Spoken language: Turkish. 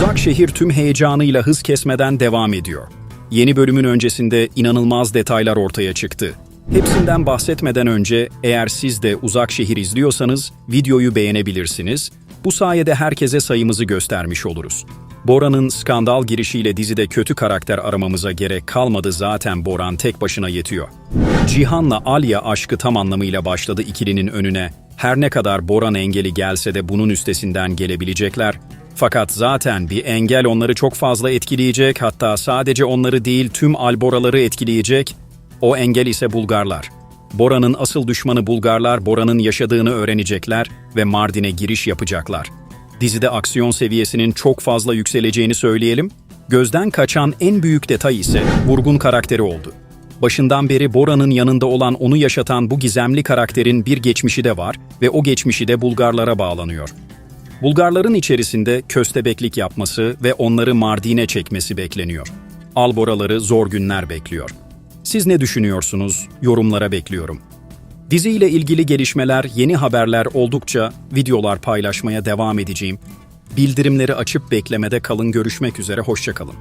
Uzak şehir tüm heyecanıyla hız kesmeden devam ediyor. Yeni bölümün öncesinde inanılmaz detaylar ortaya çıktı. Hepsinden bahsetmeden önce eğer siz de Uzak Şehir izliyorsanız videoyu beğenebilirsiniz. Bu sayede herkese sayımızı göstermiş oluruz. Bora'nın skandal girişiyle dizide kötü karakter aramamıza gerek kalmadı zaten Boran tek başına yetiyor. Cihan'la Alya aşkı tam anlamıyla başladı ikilinin önüne. Her ne kadar Boran engeli gelse de bunun üstesinden gelebilecekler. Fakat zaten bir engel onları çok fazla etkileyecek hatta sadece onları değil tüm Alboraları etkileyecek. O engel ise Bulgarlar. Bora'nın asıl düşmanı Bulgarlar Bora'nın yaşadığını öğrenecekler ve Mardin'e giriş yapacaklar. Dizide aksiyon seviyesinin çok fazla yükseleceğini söyleyelim. Gözden kaçan en büyük detay ise Vurgun karakteri oldu. Başından beri Bora'nın yanında olan onu yaşatan bu gizemli karakterin bir geçmişi de var ve o geçmişi de Bulgarlara bağlanıyor. Bulgarların içerisinde köstebeklik yapması ve onları Mardin'e çekmesi bekleniyor. Alboraları zor günler bekliyor. Siz ne düşünüyorsunuz? Yorumlara bekliyorum. Diziyle ilgili gelişmeler, yeni haberler oldukça videolar paylaşmaya devam edeceğim. Bildirimleri açıp beklemede kalın görüşmek üzere hoşçakalın.